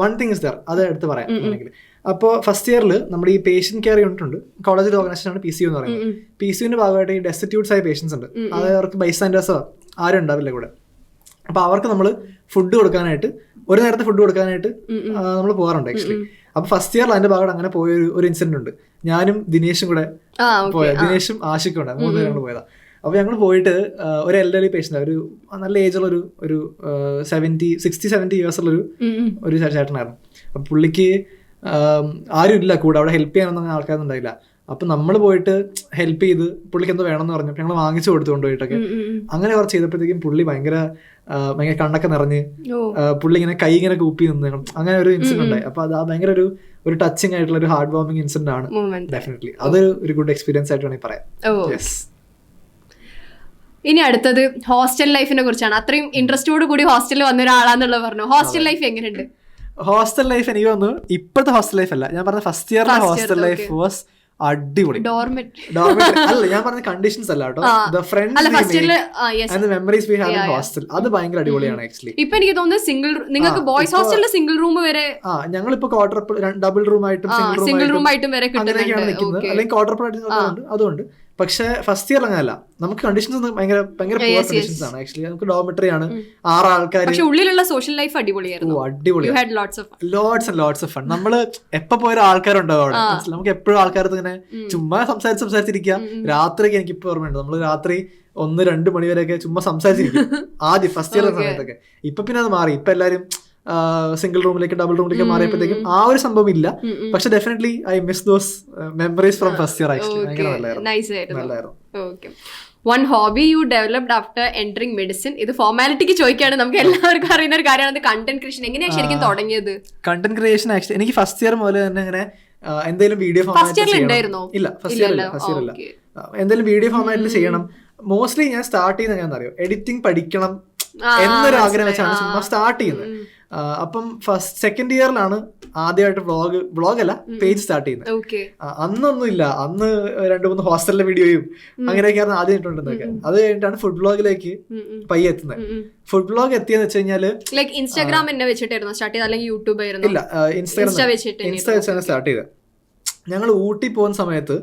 വൺ തിങ് ഇസ് ദർ അത് എടുത്ത് പറയാം അല്ലെങ്കിൽ അപ്പോൾ ഫസ്റ്റ് ഇയറിൽ നമ്മുടെ ഈ പേഷ്യൻ കെയർ യൂണിറ്റ് ഉണ്ട്. കോളേജിൽ ഓർഗനൈസേഷൻ ആണ് പി സി എന്ന് പറയുന്നത്. പി സിന്റെ ഭാഗമായിട്ട് ഈ ഡെസ്റ്റിറ്റ്യൂട്ട്സ് ആയ പേഷ്യൻസ് ഉണ്ട്. അത് അവർക്ക് ബൈസ്റ്റാൻഡേഴ്സോ ആരും ഉണ്ടാവില്ല കൂടെ അപ്പോൾ അവർക്ക് നമ്മൾ ഫുഡ് കൊടുക്കാനായിട്ട് ഒരു നേരത്തെ ഫുഡ് കൊടുക്കാനായിട്ട് നമ്മൾ പോകാറുണ്ട് ആക്ച്വലി അപ്പൊ ഫസ്റ്റ് ഇയറിൽ അതിന്റെ ഭാഗം അങ്ങനെ പോയ ഒരു ഇൻസിഡന്റ് ഉണ്ട്. ഞാനും ദിനേശും കൂടെ പോയ ദിനേശും ആഷിക്കും ഉണ്ട് മൂന്ന് പേരും കൂടെ പോയതാ. അപ്പൊ ഞങ്ങൾ പോയിട്ട് ഒരു എൽഡർലി പേഷ്യന്റ് ഒരു നല്ല ഏജുള്ള ഒരു ഒരു സെവന്റി സിക്സ്റ്റി സെവന്റി ഇയേഴ്സ് ഉള്ള ഒരു ചേട്ടനായിരുന്നു. അപ്പൊ പുള്ളിക്ക് ആരും ഇല്ല കൂടെ അവിടെ ഹെൽപ്പ് ചെയ്യാനൊന്നും ഒന്നും ആൾക്കാരൊന്നും ഉണ്ടായില്ല. അപ്പൊ നമ്മൾ പോയിട്ട് ഹെൽപ്പ് ചെയ്ത് പുള്ളിക്ക് എന്തോ വേണമെന്ന് പറഞ്ഞു. ഞങ്ങൾ വാങ്ങിച്ചു കൊടുത്തു കൊണ്ടുപോയിട്ടൊക്കെ അങ്ങനെ കുറച്ച് ചെയ്തപ്പോഴത്തേക്കും പുള്ളി ഭയങ്കര ഭയങ്കര കണ്ണൊക്കെ നിറഞ്ഞ് പുള്ളി ഇങ്ങനെ കൈ ഇങ്ങനെ കൂപ്പി നിന്ന് അങ്ങനെ ഒരു ഇൻസിഡന്റ് ഉണ്ടായി. അപ്പൊ അത് ഭയങ്കര ഒരു ഒരു ടച്ചിങ് ആയിട്ടുള്ള ഒരു ഹാർഡ് വാമിങ് ഇൻസിഡന്റ് ആണ് ഡെഫിനറ്റ്ലി അതൊരു ഒരു ഗുഡ് എക്സ്പീരിയൻസ് ആയിട്ട് വേണമെങ്കിൽ പറയാം. ഇനി അടുത്തത് ഹോസ്റ്റൽ ലൈഫിനെ കുറിച്ചാണ്. അത്രയും ഇൻട്രസ്റ്റോട് കൂടി ഹോസ്റ്റലിൽ വന്ന ഒരാളാന്നുള്ളത് പറഞ്ഞു? ഹോസ്റ്റൽ ലൈഫ് എങ്ങനെയുണ്ട്? ഹോസ്റ്റൽ ലൈഫ് എനിക്ക് തോന്നുന്നു ഇപ്പോഴത്തെ ഹോസ്റ്റൽ ലൈഫ് അല്ല. ഞാൻ പറഞ്ഞ first year hostel life was അടിപൊളി. അല്ല ഞാൻ പറഞ്ഞ കണ്ടീഷൻസ് അല്ല കേട്ടോ. The memories we have hostel അത് ഭയങ്കര അടിപൊളിയാണ് ആക്ച്വലി ഇപ്പൊ എനിക്ക് തോന്നുന്നു സിംഗിൾ നിങ്ങൾക്ക് ബോയ്സ് ഹോസ്റ്റലിൽ സിംഗിൾ റൂം വരെ ആ ഞങ്ങൾ ഇപ്പൊ ക്വാർട്ടർ ഡബിൾ റൂം ആയിട്ടും സിംഗിൾ റൂം ആയിട്ടും വരെ കിട്ടുന്നുണ്ട്. അല്ലെങ്കിൽ ക്വാർട്ടർ അതുകൊണ്ട് പക്ഷെ ഫസ്റ്റ് ഇയർ അങ്ങനല്ല നമുക്ക് കണ്ടീഷൻസ് ഭയങ്കര ഭയങ്കര പുവർ കണ്ടീഷൻസ് ആണ്. ആക്ച്വലി നമുക്ക് ഡോമിറ്ററി ആണ്. ആറ് ആൾക്കാർ പക്ഷെ ഉള്ളിലുള്ള സോഷ്യൽ ലൈഫ് അടിപൊളിയായിരുന്നു. അടിപൊളി lots of lots and lots of fun നമ്മൾ എപ്പോ പോയ ആൾക്കാരുണ്ടാവും അവിടെ? നമുക്ക് എപ്പോഴും ആൾക്കാരത്ത് ഇങ്ങനെ ചുമ്മാ സംസാരിച്ച് സംസാരിച്ചിരിക്കുക. രാത്രിക്ക് എനിക്ക് ഇപ്പൊ ഓർമ്മയുണ്ട്. നമ്മൾ രാത്രി ഒന്ന് രണ്ട് മണി വരെയൊക്കെ ചുമ്മാ സംസാരിച്ചിരിക്കും. ആദ്യം ഫസ്റ്റ് ഇയർ സമയത്തൊക്കെ. ഇപ്പൊ പിന്നെ അത് മാറി. ഇപ്പൊ എല്ലാരും സിംഗിൾ റൂമിലേക്ക് ഡബിൾ റൂമിലേക്ക് മാറിയപ്പോഴത്തേക്കും ആ ഒരു സംഭവം ഇല്ല പക്ഷെ definitely I miss those memories from first year actually നല്ലായിരുന്നു. One hobby you developed after entering medicine ഇത് ഫോർമാലിറ്റിക്ക് ചോദിക്കുകയാണ്. നമുക്ക് എല്ലാവർക്കും അറിയുന്ന ഒരു കാര്യമാണ് കണ്ടന്റ് ക്രിയേഷൻ എങ്ങനെയാണ് ശരിക്കും തുടങ്ങിയത്? കണ്ടന്റ് ക്രിയേഷൻ ആക്ച്വലി എനിക്ക് ഫസ്റ്റ് ഇയർ മുതൽ തന്നെ ഇങ്ങനെ എന്തെങ്കിലും വീഡിയോ? ഇല്ല ഫസ്റ്റ് ഇയർ. ഫസ്റ്റ് ഇല്ല. എന്തെങ്കിലും വീഡിയോ ഫോർമാറ്റിൽ ചെയ്യണം. മോസ്റ്റ്ലി ഞാൻ സ്റ്റാർട്ട് ചെയ്യുന്ന ഞാൻ അറിയാം എഡിറ്റിംഗ് പഠിക്കണം എന്നൊരു ആഗ്രഹം. വെച്ചാണ് സ്റ്റാർട്ട് ചെയ്യുന്നത്. അപ്പം ഫസ്റ്റ് സെക്കൻഡ് ഇയറിലാണ് ആദ്യമായിട്ട് വ്ളോഗ് വ്ളോഗ് അല്ല പേജ് സ്റ്റാർട്ട് ചെയ്യുന്നത്. അന്നൊന്നും ഇല്ല. അന്ന് രണ്ട് മൂന്ന് ഹോസ്റ്റലിലെ വീഡിയോയും അങ്ങനെയൊക്കെയായിരുന്നു ആദ്യം ഇട്ടുണ്ടെന്നൊക്കെ അത് കഴിഞ്ഞിട്ടാണ് ഫുഡ് ബ്ലോഗിലേക്ക് പയ്യെ എത്തുന്നത്. ഫുഡ് ബ്ലോഗ് എത്തിയെന്ന് വെച്ച് കഴിഞ്ഞാൽ ലൈക്ക് ഇൻസ്റ്റാഗ്രാം എന്നെ വെച്ചിട്ടായിരുന്നു? സ്റ്റാർട്ട് ചെയ്ത് അല്ലെങ്കിൽ യൂട്യൂബ് ആയിരുന്നു? ഇല്ല ഇൻസ്റ്റാഗ്രാം ഇൻസ്റ്റാ വെച്ചാണ് സ്റ്റാർട്ട് ചെയ്തത്. ഞങ്ങൾ ഊട്ടി പോകുന്ന സമയത്ത്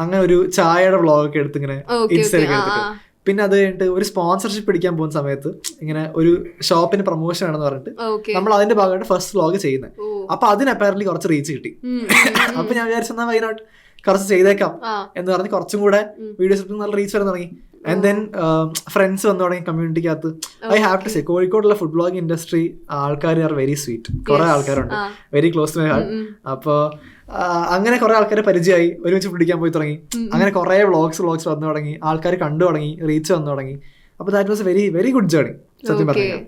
അങ്ങനെ ഒരു ചായയുടെ വ്ളോഗ് എടുത്തിങ്ങനെ എടുത്ത് ഇങ്ങനെ Okay, എടുത്തിട്ട്. പിന്നെ അത് കഴിഞ്ഞിട്ട് ഒരു സ്പോൺസർഷിപ്പ് പിടിക്കാൻ പോകുന്ന സമയത്ത് ഇങ്ങനെ ഒരു ഷോപ്പിന് പ്രൊമോഷൻ ആണെന്ന് പറഞ്ഞിട്ട് നമ്മൾ അതിന്റെ ഭാഗമായിട്ട് ഫസ്റ്റ് വ്ലോഗ് ചെയ്യുന്നത്. അപ്പൊ അതിന് അപ്പാരന്റ് കുറച്ച് റീച്ച് കിട്ടി. അപ്പൊ ഞാൻ വിചാരിച്ചെന്നാ വൈനോട്ട് കുറച്ച് ചെയ്തേക്കാം എന്ന് പറഞ്ഞ് കുറച്ചും കൂടെ വീഡിയോസ് നല്ല റീച്ച് വരാൻ തുടങ്ങി. ആൻഡ് ദെൻ ഫ്രണ്ട്സ് വന്നു തുടങ്ങി കമ്മ്യൂണിറ്റിക്കകത്ത് ഐ ഹാവ് ടു സേ കോഴിക്കോടുള്ള ഫുഡ് ബ്ലോഗ് ഇൻഡസ്ട്രി ആൾക്കാർ ആർ വെരി സ്വീറ്റ് കുറെ ആൾക്കാരുണ്ട്. Very close to my heart അപ്പോൾ അങ്ങനെ കുറെ ആൾക്കാരെ പരിചയമായി. ഒരുമിച്ച് പിടിക്കാൻ പോയി തുടങ്ങി. അങ്ങനെ കുറെ വ്ളോഗ്സ് വ്ളോഗ്സ് വന്നു തുടങ്ങി. ആൾക്കാർ കണ്ടു തുടങ്ങി. റീച്ച് വന്നു തുടങ്ങി. അപ്പൊ that was very very good journey സത്യം പറഞ്ഞു.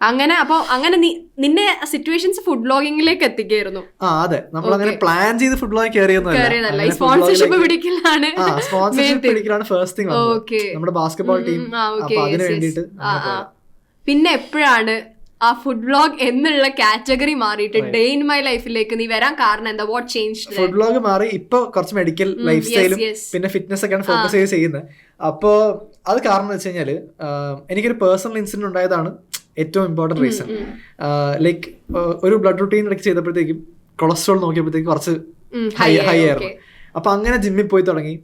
അങ്ങനെ അപ്പൊ അങ്ങനെ നിന്നെ സിറ്റുവേഷൻസ് ഫുഡ് ബ്ലോഗിംഗിലേക്ക് എത്തിക്കായിരുന്നു. ആ അതെ. നമ്മൾ അങ്ങനെ പ്ലാൻ ചെയ്ത് ഫുഡ് ബ്ലോഗ് കയറിയൊന്നുമല്ല സ്പോൺസർഷിപ്പ് പിടിക്കലാണ് സ്പോൺസർഷിപ്പ് പിടിക്കലാണ് ഫസ്റ്റ് തിങ് നമ്മുടെ ബാസ്കറ്റ്ബോൾ ടീം അതിനു വേണ്ടിയിട്ട് പിന്നെ എപ്പോഴാണ് ആ ഫുഡ് ബ്ലോഗ് എന്നുള്ള കാറ്റഗറി മാറിയിട്ട് ഡേ ഇൻ മൈ ലൈഫിലേക്ക് നീ വരാൻ കാരണം എന്താ? വാട്ട് ചേഞ്ച് ഫുഡ് ബ്ലോഗ് മാറി ഇപ്പൊ കുറച്ച് മെഡിക്കൽ ലൈഫ് സ്റ്റൈലും പിന്നെ ഫിറ്റ്നസ് ഒക്കെയാണ് ഫോക്കസ് ചെയ്ത് ചെയ്യുന്നത്. അപ്പോ അത് കാരണം എന്ന് വെച്ച് കഴിഞ്ഞാൽ എനിക്കൊരു പേഴ്സണൽ ഇൻസിഡന്റ് ഉണ്ടായതാണ്. ഏറ്റവും ഇമ്പോർട്ടന്റ് റീസൺ ലൈക്ക് ഒരു ബ്ലഡ് റൊട്ടീൻ ഇടയ്ക്ക് ചെയ്തപ്പോഴത്തേക്കും കൊളസ്ട്രോൾ നോക്കിയപ്പോഴത്തേക്ക് കുറച്ച് ഹൈ ഹൈ ആയിരുന്നു. അപ്പൊ അങ്ങനെ ജിമ്മിൽ പോയി തുടങ്ങി.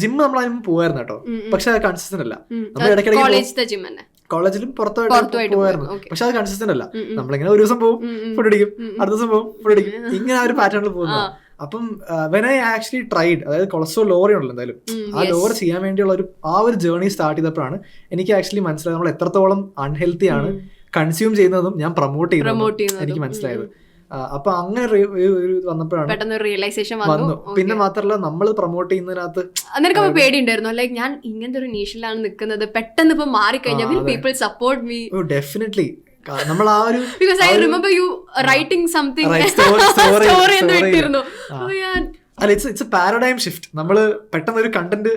ജിം നമ്മൾ അതിന് പോവായിരുന്നു കേട്ടോ. പക്ഷെ അത് കൺസിസ്റ്റന്റ് അല്ല. നമ്മൾ ഇടയ്ക്കിടയ്ക്ക് കോളേജിലും പുറത്തായിട്ട് പോവായിരുന്നു. പക്ഷെ അത് കൺസിസ്റ്റന്റ് അല്ല. നമ്മളിങ്ങനെ ഒരു ദിവസം പോകും ഫുഡ് അടിക്കും. അടുത്ത ദിവസം പോകും ഫുഡ് അടിക്കും. ഇങ്ങനെ ആ ഒരു പാറ്റേണിൽ പോകുന്നു അപ്പം വെൻ ഐ ആക്ച്വലി ട്രൈഡ് അതായത് കൊളസ്ട്രോൾ ലോവർ ഉണ്ടല്ലോ എന്തായാലും ആ ലോവർ ചെയ്യാൻ വേണ്ടിയുള്ള ഒരു ആ ഒരു ജേർണി സ്റ്റാർട്ട് ചെയ്തപ്പോഴാണ് എനിക്ക് ആക്ച്വലി മനസ്സിലായത് നമ്മൾ എത്രത്തോളം അൺഹെൽത്തി ആണ് കൺസ്യൂം ചെയ്യുന്നതും ഞാൻ പ്രൊമോട്ട് ചെയ്യുന്നത്. എനിക്ക് മനസ്സിലായത്. അപ്പൊ അങ്ങനെ വന്നപ്പോഴാണ് റിയലൈസേഷൻ വന്നു. പിന്നെ മാത്രല്ല നമ്മൾ പ്രൊമോട്ട് ചെയ്യുന്നതിനകത്ത് അന്നേരം പേടി പേടിയുണ്ടായിരുന്നു. ലൈക്ക് ഞാൻ ഇങ്ങനത്തെ ഒരു നീഷിലാണ് നിൽക്കുന്നത് പെട്ടെന്ന് ഇപ്പൊ മാറിക്കഴിഞ്ഞാൽ പീപ്പിൾ സപ്പോർട്ട് മീ ഡെഫിനറ്റ്ലി നമ്മൾ ആ ഒരു because I remember you writing something story എന്ന്. വിട്ടിരുന്നു ഞാൻ അല്ല ഇറ്റ്സ് ഇറ്റ്സ് പാരഡൈം ഷിഫ്റ്റ് നമ്മൾ പെട്ടെന്ന് ഒരു കണ്ടന്റ്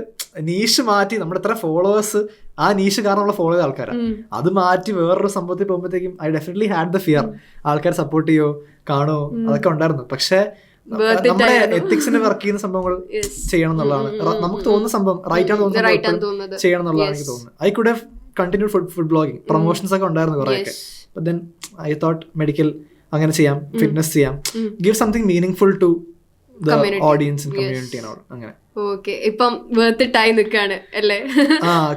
നീഷ് മാറ്റി നമ്മുടെ എത്ര ഫോളോവേഴ്സ് ആ നീഷ് കാരണം നമ്മൾ ഫോളോ ചെയ്ത ആൾക്കാരാണ് അത് മാറ്റി വേറൊരു സംഭവത്തിൽ പോകുമ്പോഴത്തേക്കും I definitely had the fear ആൾക്കാർ സപ്പോർട്ട് ചെയ്യോ കാണോ അതൊക്കെ ഉണ്ടായിരുന്നു. പക്ഷേ നമ്മുടെ. എത്തിക്സിന് വർക്ക് ചെയ്യുന്ന സംഭവങ്ങൾ ചെയ്യണം എന്നുള്ളതാണ്. നമുക്ക് തോന്നുന്ന സംഭവം റൈറ്റ് ആണ് തോന്നുന്നത്. ചെയ്യണം എന്നുള്ളതാണ് എനിക്ക് തോന്നുന്നത്. I could have continue food food blogging promotions ഒക്കെ ഉണ്ടായിരുന്നു കുറെയൊക്കെ. ദെൻ ഐ തോട്ട് മെഡിക്കൽ അങ്ങനെ ചെയ്യാം ഫിറ്റ്നസ് ചെയ്യാം. Give something meaningful to the Community. In community അങ്ങനെ. ഓക്കെ. ഇപ്പം വേർത്തിട്ടായി നിൽക്കാണ് അല്ലേ?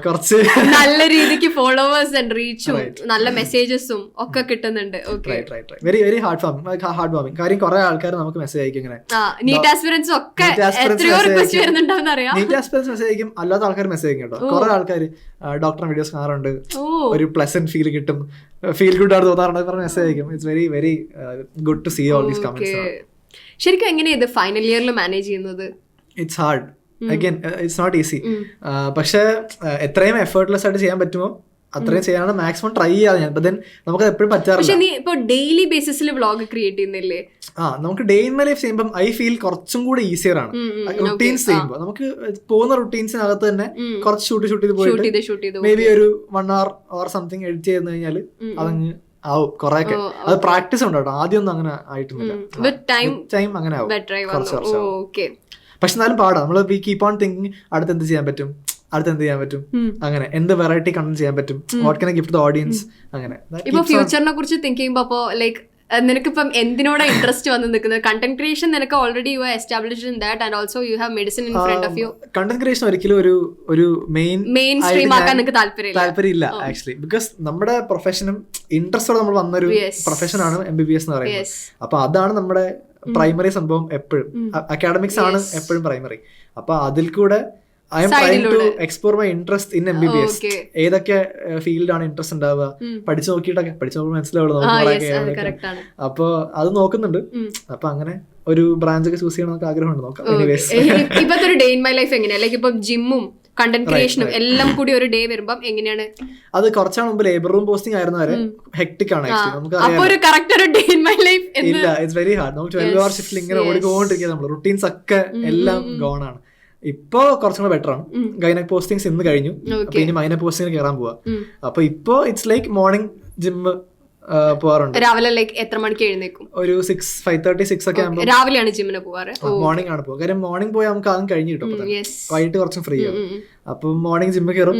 കുറച്ച്. നല്ല രീതിക്ക് ഫോളോവേഴ്സ് റീച്ചും നല്ല മെസ്സേജസും ഒക്കെ കിട്ടുന്നുണ്ട്. Very very heart heartwarming കാര്യം കുറെ ആൾക്കാർ നമുക്ക് മെസ്സേജ് അയക്കും ഇങ്ങനെ. നീറ്റ് ആസ്പിറൻസ് ഒക്കെ എത്രയോ റിക്വസ്റ്റ് വരുന്നുണ്ടാവും അറിയാം. നീറ്റ് ആസ്പിറൻസ് മെസ്സേജ് അയക്കും. അല്ലാത്ത ആൾക്കാർ മെസ്സേജ് അയക്കും കേട്ടോ. കുറെ ആൾക്കാർ ഡോക്ടർ വീഡിയോസ് കാണാറുണ്ട്. ഒരു പ്ലസന്റ് ഫീൽ കിട്ടും. ഫീൽ ഗുഡ് ആണ് തോന്നാറുണ്ട് പറഞ്ഞ മെസ്സേജ് അയക്കും. It's very very good to see all these comments ശരിക്കും എങ്ങനെയാണ് ഇത് ഫൈനൽ ഇയറിൽ മാനേജ് ചെയ്യുന്നത്? It's hard again it's not easy പക്ഷെ uh, എത്രയും എഫേർട്ട്ലെസ് ആയിട്ട് ചെയ്യാൻ പറ്റുമോ? അത്രയും ചെയ്യാനാണ് മാക്സിമം ട്രൈ ചെയ്യാതെ ഞാൻ. ദെൻ നമുക്ക് എപ്പോഴും പറ്റാറില്ല. പക്ഷെ നീ ഇപ്പൊ ഡെയിലി ബേസിസിൽ വ്ളോഗ് ക്രിയേറ്റ് ചെയ്യുന്നില്ലേ? ആ നമുക്ക് ഡേ ഇൻ മൈ ലൈഫ് ചെയ്യുമ്പോൾ ഐ ഫീൽ കുറച്ചും കൂടെ ഈസിയർ ആണ്. റുട്ടീൻസ് ചെയ്യുമ്പോൾ നമുക്ക് പോകുന്ന റുട്ടീൻസിനകത്ത് തന്നെ കുറച്ച് ഷൂട്ട് ഷൂട്ട് ചെയ്ത് പോയിട്ട് മേ ബി ഒരു one hour or something edit ചെയ്ത് കഴിഞ്ഞാൽ അതങ്ങ് ആവും കുറെയൊക്കെ. അത് പ്രാക്ടീസ് ഉണ്ട്? കേട്ടോ ആദ്യം ഒന്നും അങ്ങനെ ആയിട്ടില്ല. ടൈം അങ്ങനെ ആവും. പക്ഷെ എന്നാലും പാടാം. നമ്മൾ വി കീപ്പ് ഓൺ തിങ്കിങ് അടുത്ത് എന്ത് ചെയ്യാൻ പറ്റും? അടുത്ത് എന്ത് ചെയ്യാൻ പറ്റും? അങ്ങനെ. എന്ത് വെറൈറ്റി കണ്ടന്റ് ചെയ്യാൻ പറ്റും? What can gift the audience അങ്ങനെ. ഇപ്പൊ ഫ്യൂച്ചറിനെ കുറിച്ച് തിങ്ക് ചെയ്യുമ്പോ അപ്പോ ലൈക്ക് നിനക്കിപ്പം എന്തിനോടാ ഇൻട്രസ്റ്റ് വന്ന് നിൽക്കുന്നത്? കണ്ടന്റ് ക്രിയേഷൻ നിനക്ക് already you establish in that and also you have medicine in front of you content creation ഒരിക്കലും ഒരു ഒരു മെയിൻ മെയിൻ സ്ട്രീം ആക്കാൻ നിനക്ക് താൽപര്യമില്ല താല്പര്യമില്ല ആക്ച്വലി ബിക്കോസ് നമ്മുടെ പ്രൊഫഷനും ഇൻട്രസ്റ്റോടെ നമ്മൾ വന്നൊരു ഒരു പ്രൊഫഷനാണ് എം ബി ബി എസ് എന്ന് പറയുന്നത്. അപ്പോൾ അപ്പൊ അതാണ് നമ്മുടെ പ്രൈമറി സംഭവം എപ്പോഴും. അക്കാഡമിക്സ് ആണ് എപ്പോഴും പ്രൈമറി അപ്പൊ അതിൽ കൂടെ I'm try to explore my interest in M B B S ഏതൊക്കെ ഫീൽഡാണ് ഇൻട്രസ്റ്റ് ഉണ്ടാവുക പഠിച്ചു നോക്കിയിട്ടൊക്കെ പഠിച്ചു നോക്കുമ്പോൾ മനസ്സിലാവുള്ളൂ അപ്പൊ അത് നോക്കുന്നുണ്ട്. അപ്പൊ അങ്ങനെ ഒരു ബ്രാഞ്ച് ഒക്കെ ചൂസ് ചെയ്യണമെന്നൊക്കെ ആഗ്രഹമുണ്ട്. നോക്കാം. ഇപ്പത്തെ ഒരു ഡേ ഇൻ മൈ ലൈഫ് എങ്ങനെയാ? ലൈക്ക് ഇപ്പൊ ജിമ്മും കണ്ടന്റ് ക്രിയേഷനും എല്ലാം കൂടി ഒരു ഡേ വരുമ്പം എങ്ങനെയാണ്? അത് കുറച്ചാൾ മുമ്പ് ലേബർ റൂം പോസ്റ്റിംഗ് ആയിരുന്നു വരെ ഹെക്ടിക് ആണ് നമുക്ക് അപ്പൊ ഒരു കറക്റ്റ് ഒരു ഡേ ഇൻ മൈ ലൈഫ് ഇല്ല ഇറ്റ്സ് വെരി ഹാർഡ് നമുക്ക് ട്വൽവ് അവർ ഷിഫ്റ്റിൽ ഇങ്ങനെ ഓടിക്കൊണ്ടിരിക്കുക നമ്മൾ റുട്ടീൻസ് ഒക്കെ എല്ലാം ഗോൺ ആണ്. ഇപ്പോ കുറച്ചും കൂടെ ബെറ്റർ ആണ്. ഗൈനക് പോസ്റ്റിംഗ്സ് ഇന്ന് കഴിഞ്ഞു. അപ്പൊ ഇനി മൈന പോസ്റ്റിംഗ് കയറാൻ പോവാ. അപ്പൊ ഇപ്പോ ഇറ്റ്സ് ലൈക്ക് മോർണിംഗ് ജിമ്മ് പോവാറുണ്ട്. രാവിലെ ലൈക്ക് എത്ര മണിക്ക് എഴുന്നേക്കും? ഒരു സിക്സ് ഫൈവ് തേർട്ടി സിക്സ് ഒക്കെ ആകുമ്പോൾ രാവിലെയാണ് ജിമ്മിന് പോവാറ്? മോർണിംഗ് ആണ് പോകുക കാര്യം മോർണിംഗ് പോയാൽ നമുക്ക് ആദ്യം കഴിഞ്ഞു കിട്ടും. വൈകിട്ട് കുറച്ചും ഫ്രീ ആവും. അപ്പൊ മോർണിംഗ് ജിമ്മിൽ കയറും.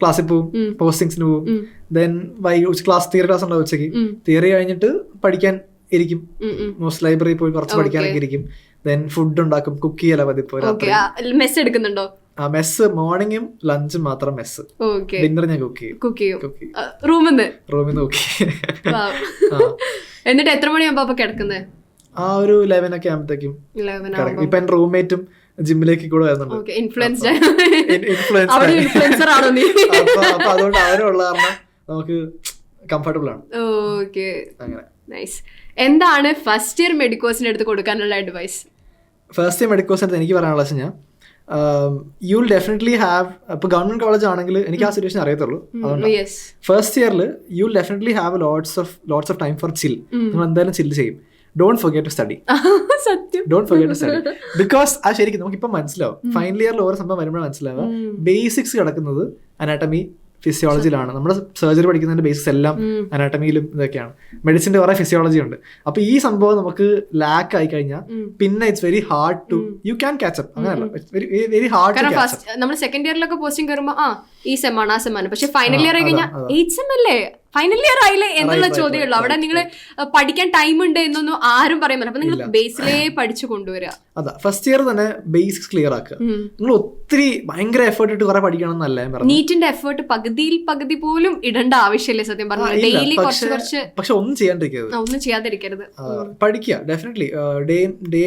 ക്ലാസ്സിൽ പോവും. പോസ്റ്റിങ്സിന് പോവും. ദെൻ വൈകി ക്ലാസ് തിയറി ക്ലാസ് ഉണ്ടാവും ഉച്ചയ്ക്ക്? തിയറി കഴിഞ്ഞിട്ട് പഠിക്കാൻ ഇരിക്കും. മോസ്റ്റ് ലൈബ്രറി പോയി കുറച്ച് പഠിക്കാനൊക്കെ ഇരിക്കും. ദെൻ ഫുഡ് ഉണ്ടാക്കും. കുക്ക് ചെയ്യല പതിപ്പോ മെസ്സ് എടുക്കുന്നുണ്ടോ? മെസ്സ് മോർണിംഗും ലഞ്ചും മാത്രം മെസ്സ് ഡിന്നർ ഞാൻ കുക്ക് ചെയ്യും. കുക്ക് ചെയ്യും. റൂമിൽ നിന്ന്? റൂമിൽ നിന്ന് കുക്ക് എന്നിട്ട് എത്ര മണിയാകുമ്പോ അപ്പൊ കിടക്കുന്നത് ആ ഒരു ലെവൻ ഒക്കെ ആകുമ്പോഴത്തേക്കും ഇപ്പൊ എന്റെ റൂംമേറ്റും ജിമ്മിലേക്ക് കൂടെ വരുന്നുണ്ട്. ഇൻഫ്ലുവൻസ് അതുകൊണ്ട് അവരുള്ള കാരണം നമുക്ക് കംഫർട്ടബിൾ ആണ്. ഓക്കെ അങ്ങനെ. നൈസ് എന്താണ് ഫസ്റ്റ് ഇയർ മെഡിക്കോസിന്റെ അടുത്ത് കൊടുക്കാനുള്ള അഡ്വൈസ് ഫസ്റ്റ് ഇയർ മെഡിക്കോസിന്റെ എനിക്ക് പറയാനുള്ള കഴിഞ്ഞാൽ യു വിൽ ഡെഫിനറ്റ്ലി ഹാവ് ഇപ്പൊ ഗവൺമെന്റ് കോളേജ് ആണെങ്കിൽ എനിക്ക് ആ സിറ്റുവേഷൻ അറിയത്തുള്ളൂ. അതുകൊണ്ട്. ഫസ്റ്റ് ഇയറിൽ you will definitely have lots of lots of time for chill നിങ്ങൾ എന്തായാലും ചില്ല് ചെയ്യും. ഡോണ്ട് ഫർഗെറ്റ് ടു സ്റ്റഡി സത്യം. Don't forget to study because ആ ശരിക്കും നമുക്ക് ഇപ്പം മനസ്സിലാവും ഫൈനൽ ഇയറിൽ ഓരോ സംഭവം വരുമ്പോഴാണ് മനസ്സിലാവുക. ബേസിക്സ് കിടക്കുന്നത് അനാട്ടമി ഫിസിയോളജിയിലാണ് നമ്മുടെ സർജറി പഠിക്കുന്നതിന്റെ ബേസിസ് എല്ലാം അനാട്ടമിയിലും ഇതൊക്കെയാണ്. മെഡിസിന്റെ കുറെ ഫിസിയോളജി ഉണ്ട്. അപ്പൊ ഈ സംഭവം നമുക്ക് ലാക്ക് ആയി കഴിഞ്ഞാൽ പിന്നെ it's very hard to you can catch up അങ്ങനെയല്ല. വെരി ഹാർഡ് നമ്മൾ സെക്കൻഡ് ഇയറിലൊക്കെ പോസ്റ്റിംഗ് കയറുമ്പോൾ ആ ഈ സെമാണ് ആ സെമാണ് പക്ഷെ ഫൈനൽ ഇയർ ആയി കഴിഞ്ഞാൽ. എയ്റ്റ് സെം അല്ലേ? ഫൈനൽ ഇയർ ആയില്ലേ? എന്നുള്ള right, ചോദ്യമേ ഉള്ളൂ. right, അവിടെ നിങ്ങൾ പഠിക്കാൻ ടൈം ഉണ്ട് എന്നൊന്നും ആരും പറയാൻ പറ്റില്ല. അപ്പൊ നിങ്ങൾ ബേസിലേ പഠിച്ചു കൊണ്ടുവരിക. അതാ ഫസ്റ്റ് ഇയർ തന്നെ ബേസിക്സ് ക്ലിയർ ആക്കുക. നിങ്ങൾ ഒത്തിരി ഭയങ്കര എഫേർട്ട് ഇട്ട് കുറെ പഠിക്കണം എന്നല്ല ഞാൻ പറഞ്ഞു നീറ്റിന്റെ എഫേർട്ട് പകുതിയിൽ പകുതി പോലും ഇടേണ്ട ആവശ്യമില്ല സത്യം പറഞ്ഞു? ഡെയിലി കുറച്ച് പക്ഷെ കുറച്ച് പക്ഷെ ഒന്നും ചെയ്യാണ്ടിരിക്കരുത്. ഒന്നും ചെയ്യാതിരിക്കരുത്. പഠിക്കുക definitely day day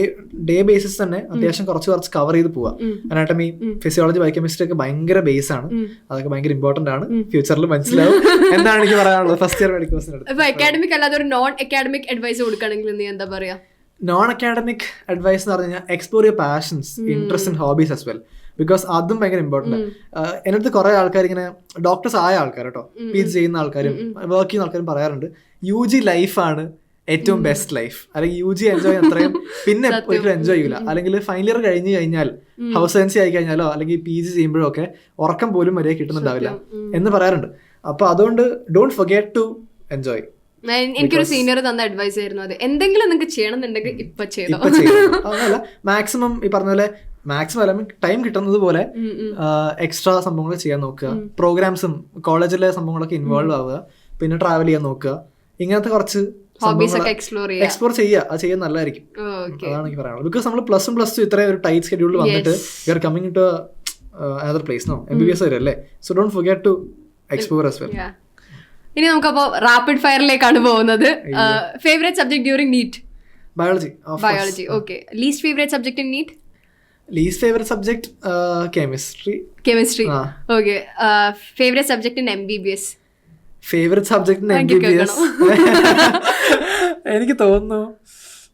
day basis തന്നെ അത്യാവശ്യം കുറച്ച് കുറച്ച് കവർ ചെയ്ത് പോവുക. അനാട്ടമി ഫിസിയോളജി ബയോകെമിസ്ട്രി ഒക്കെ ഭയങ്കര ബേസ് ആണ്. അതൊക്കെ ഭയങ്കര ഇമ്പോർട്ടന്റ് ആണ്. ഫ്യൂച്ചറിൽ മനസ്സിലാവും. എന്താണ് എനിക്ക് പറയാനുള്ളത്? ഫസ്റ്റ് ഇയർ മെഡിക്കൽ അക്കാഡമിക് അല്ലാതെ ഒരു നോൺ അക്കാഡമിക് അഡ്വൈസ് കൊടുക്കുകയാണെങ്കിൽ നീ എന്താ പറയാ? നോൺ അക്കാഡമിക് അഡ്വൈസ് എന്ന് പറഞ്ഞു കഴിഞ്ഞാൽ explore your passions interest in hobbies as well because അതും ഭയങ്കര ഇമ്പോർട്ടന്റ് എന്റെ അടുത്ത് കുറെ ആൾക്കാർ ഇങ്ങനെ ഡോക്ടേഴ്സ് ആയ ആൾക്കാർ കേട്ടോ പി ജി ചെയ്യുന്ന ആൾക്കാരും വർക്ക് ചെയ്യുന്ന ആൾക്കാരും പറയാറുണ്ട് യു ജി ലൈഫാണ് ഏറ്റവും ബെസ്റ്റ് ലൈഫ് അല്ലെങ്കിൽ യു ജി എൻജോയ് അത്രയും പിന്നെ ഒരിക്കലും എൻജോയ് ചെയ്യില്ല അല്ലെങ്കിൽ ഫൈനൽ ഇയർ കഴിഞ്ഞ് കഴിഞ്ഞാൽ ഹൗസ് ഏജൻസി ആയി കഴിഞ്ഞാലോ അല്ലെങ്കിൽ പി ജി ചെയ്യുമ്പോഴോ ഒക്കെ ഉറക്കം പോലും വരെ കിട്ടുന്നുണ്ടാവില്ല എന്ന് പറയാറുണ്ട്. അപ്പൊ അതുകൊണ്ട് ഡോണ്ട് ഫൊഗേറ്റ് ടു എൻജോയ് എനിക്കൊരു സീനിയർ തന്ന അഡ്വൈസ് ആയിരുന്നു അത്. എന്തെങ്കിലും നിങ്ങൾക്ക് ചെയ്യണമെന്നുണ്ടെങ്കിൽ ഇപ്പൊ ചെയ്തോ. അതല്ല മാക്സിമം ഈ പറഞ്ഞ പോലെ മാക്സിമം അല്ല ടൈം കിട്ടുന്നത് പോലെ എക്സ്ട്രാ സംഭവങ്ങൾ ചെയ്യാൻ നോക്കുക. പ്രോഗ്രാംസും കോളേജിലെ സംഭവങ്ങളൊക്കെ ഇൻവോൾവ് ആവുക. പിന്നെ ട്രാവൽ ചെയ്യാൻ നോക്കുക. ഇങ്ങനത്തെ കുറച്ച് ഹോബീസ് ഒക്കെ എക്സ്പ്ലോർ ചെയ്യാം എക്സ്പ്ലോർ ചെയ്യുക. അത് ചെയ്യാൻ നല്ലതായിരിക്കും. അതാണ് എനിക്ക് പറയാനുള്ളത്. ബിക്കോസ് നമ്മൾ പ്ലസ് പ്ലസ് ടു ഇത്രയും ഒരു ടൈറ്റ് ഷെഡ്യൂളിൽ വന്നിട്ട് you are coming to other place no M B B S വരെ അല്ലേ? So don't forget to explore as well ഇനി നമുക്കപ്പോ റാപ്പിഡ് ഫയറിലേക്കാണ് പോകുന്നത്. Favourite subject during NEET biology biology okay least favourite subject in NEET least favourite subject chemistry chemistry. Okay favourite subject in M B B S favourite subject in M എനിക്ക് B B S എനിക്ക് തോന്നുന്നു.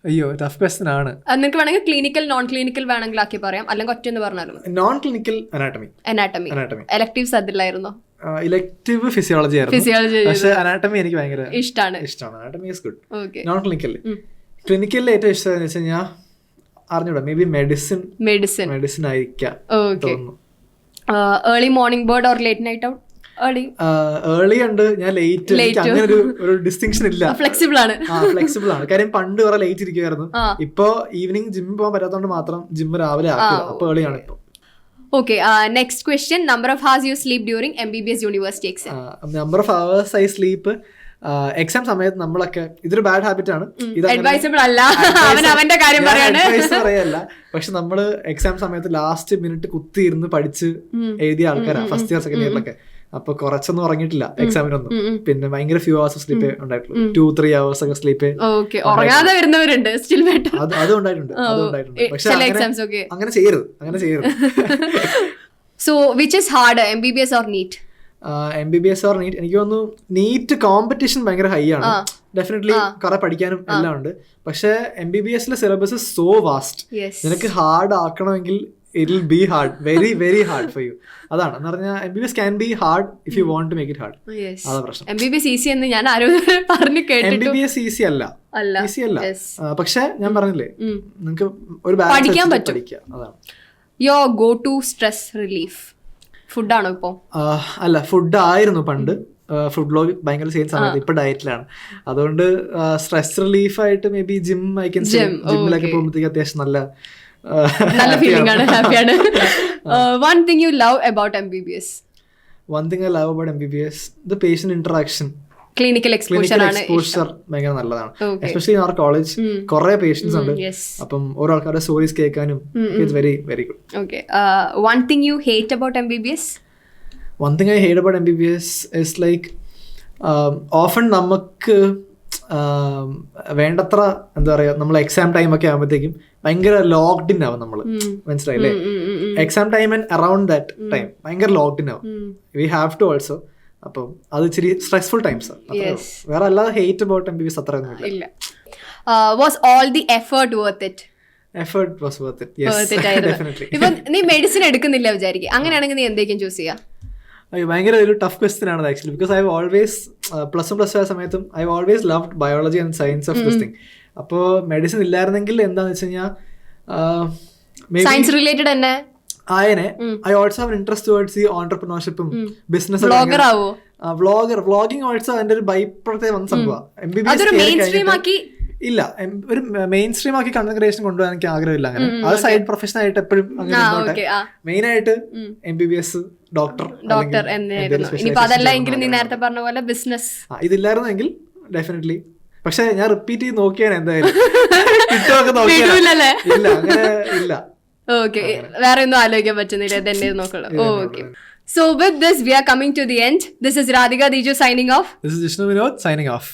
അയ്യോ tough question ആണ്. നിങ്ങൾക്ക് വേണമെങ്കിൽ clinical non clinical വേണമെങ്കിൽ ആക്കി പറയാം. അല്ലെങ്കിൽ ഒറ്റ എന്ന് പറഞ്ഞാലും non clinical anatomy anatomy anatomy electives അതില്ലായിരുന്നോ elective physiology ആയിരുന്നു. പക്ഷെ അനാട്ടമി എനിക്ക് ഭയങ്കര ഇഷ്ടമാണ് ഇഷ്ടമാണ് anatomy is good non clinical ക്ലിനിക്കലിൽ ഏറ്റവും ഇഷ്ടം വെച്ച് കഴിഞ്ഞാൽ അറിഞ്ഞൂടാ maybe medicine medicine medicine ആയിരിക്കാം തോന്നുന്നു. Early morning bird or late night out early early ഉണ്ട്. ഞാൻ ലേറ്റ് അങ്ങനെ ഒരു ഒരു ഡിസ്റ്റിങ്ഷൻ ഇല്ല. ഫ്ലെക്സിബിൾ ആണ്. ഫ്ലെക്സിബിൾ ആണ്. കാര്യം പണ്ട് വരെ ലേറ്റ് ഇരിക്കുമായിരുന്നു ഇപ്പോ ഈവനിങ് ജിമ്മിൽ പോകാൻ പറ്റാത്തതുകൊണ്ട് മാത്രം ജിമ്മ് രാവിലെ ആക്കുക അപ്പൊ ആണ് ഇപ്പൊ. Okay next question number of has you sleep during M B B S university exam number of hours I sleep exam സമയത്ത് നമ്മളൊക്കെ ഇതൊരു ബാഡ് ഹാബിറ്റ് ആണ്. അഡ്വൈസബിൾ അല്ല. അവൻ അവന്റെ കാര്യം പറയാണ്. പറയല്ല. പക്ഷെ നമ്മൾ എക്സാം സമയത്ത് ലാസ്റ്റ് മിനിറ്റ് കുത്തിയിരുന്ന് പഠിച്ച് എഴുതിയ ആൾക്കാരാണ് ഫസ്റ്റ് ഇയർ സെക്കൻഡ് ഇയറിലൊക്കെ അപ്പൊ കുറച്ചൊന്നും ഉറങ്ങിയിട്ടില്ല എക്സാമിനൊന്നും പിന്നെ ഭയങ്കര ഫ്യൂ അവേഴ്സ് സ്ലീപ്പ് ഉണ്ടായിട്ടുള്ളൂ. ടു ത്രീ അവേഴ്സ് ഒക്കെ സ്ലീപ്പ് ഉറങ്ങാതെ വരുന്നവരുണ്ട് സ്റ്റിൽ ബെറ്റർ അത് അതും ഉണ്ടായിട്ടുണ്ട് അതും ഉണ്ടായിട്ടുണ്ട്. പക്ഷെ അങ്ങനെ- ചെയ്യരുത് അങ്ങനെ ചെയ്യരുത്. So which is hard M B B S or NEET M B B S or NEET എനിക്ക് തോന്നുന്നു നീറ്റ് കോമ്പറ്റീഷൻ ഭയങ്കര ഹൈ ആണ്. ഡെഫിനറ്റ്ലി കുറെ പഠിക്കാനും എല്ലാം ഉണ്ട്. പക്ഷെ എം ബി ബി എസിലെ സിലബസ് സോ വാസ്റ്റ് നിനക്ക് hard ആക്കണമെങ്കിൽ it be hard very very hard for you അതാണ്. എന്ന് പറഞ്ഞാൽ M B B S can be hard if you want to make it hard അതാ പ്രശ്നം. M B B S easy എന്ന് ഞാൻ ആരും പറഞ്ഞു M B B S easy അല്ല. ഈസി അല്ല. പക്ഷെ ഞാൻ പറഞ്ഞില്ലേ നിങ്ങൾക്ക് ഒരു പഠിക്കാൻ പറ്റും. അതാണ്. Your go to stress relief ഫുഡാണോ ഇപ്പോൾ അല്ല ഫുഡ് ആയിരുന്നു പണ്ട്. ഫുഡ് ബ്ലോഗ് ഭയങ്കര ചെയ്യുന്ന സമയത്ത് ഇപ്പൊ ഡയറ്റിലാണ് അതുകൊണ്ട് സ്ട്രെസ് റിലീഫ് ആയിട്ട് maybe gym I can ജിമ്മിലൊക്കെ. പോകുമ്പോഴത്തേക്ക് അത്യാവശ്യം നല്ല നല്ല happy ഫീലിംഗ് ആണ്. ഹാപ്പിയാണ് one thing you love about M B B S One thing I love about MBBS, the patient interaction. Patient interaction clinical ആണ് എക്സ്പോഷർ ഭയങ്കര നല്ലതാണ്. എസ്പെഷ്യലി ഇൻ കോളേജ് കുറെ പേഷ്യൻസ് ഉണ്ട്. അപ്പം ഓരോ ആൾക്കാരുടെ സ്റ്റോറീസ് കേൾക്കാനും it's very very good okay one thing you hate about M B B S one thing I hate about M B B S is like often നമുക്ക് വേണ്ടത്ര എന്താ പറയാ നമ്മൾ എക്സാം ടൈം ഒക്കെ ആകുമ്പോഴത്തേക്കും ഭയങ്കര ലോക്ക്ഡ് ഇൻ ആവും നമ്മൾ മനസ്സിലായില്ലേ? Exam time and around that time ഭയങ്കര ലോക്ക്ഡ് ഇൻ ആവും. വി ഹാവ് ടു ഓൾസോ അപ്പം അത് ഇച്ചിരി സ്ട്രെസ്ഫുൾ ടൈംസ് വേറെ അല്ലാതെ hate about M B B അത്ര ഇല്ല. Was all the effort worth it effort was worth it yes definitely ഇപ്പൊ നീ മെഡിസിൻ എടുക്കുന്നില്ല വിചാരിക്കും അങ്ങനെയാണെങ്കിൽ നീ എന്തേക്കും ചൂസ് ചെയ്യാ ഭയങ്കര ഒരു ടഫ് ക്വസ്റ്റ്യൻ ആണ് actually because I always plus one plus two ആ സമയത്തും I always love biology and science of this thing അപ്പോൾ മെഡിസിൻ ഇല്ലായിരുന്നെങ്കിൽ എന്താണെന്ന് വെച്ച് കഴിഞ്ഞാൽ സയൻസ് റിലേറ്റഡ് തന്നെ. ആയനെ. I also have interest towards ഈ ഓണ്ടർപ്രണർഷിപ്പും ബിസിനസ് വ്ളോഗർ വ്ളോഗിങ് ഓൾസോ അതിന്റെ ഒരു ബൈ പ്രത്യേക വന്ന സംഭവം. എം ബി ബി ഇല്ല. ഒരു മെയിൻ സ്ട്രീം ആക്കി കണ്ടന്റ് ക്രിയേഷൻ കൊണ്ടുപോകാൻ എനിക്ക് ആഗ്രഹമില്ല അങ്ങനെ. അത് സൈഡ് പ്രൊഫഷൻ ആയിട്ട് എപ്പോഴും അങ്ങനെ മെയിൻ ആയിട്ട് M B B S doctor doctor നീ നേരത്തെ പറഞ്ഞ പോലെ ബിസിനസ് ഇതില്ലായിരുന്നെങ്കിൽ ഡെഫിനറ്റ്ലി പക്ഷെ ഞാൻ റിപ്പീറ്റ് ചെയ്ത് നോക്കിയാണ് എന്തായാലും. കിട്ടുമൊക്കെ? ഇല്ല അങ്ങനെ ഇല്ല. ഓക്കെ വേറെ ഒന്നും ആലോചിക്കാൻ പറ്റുന്നില്ല. ഇതെന്നെ നോക്കണം okay so with this we are coming to the end this is Radhika Diju signing off this is Jishnu Vinod signing off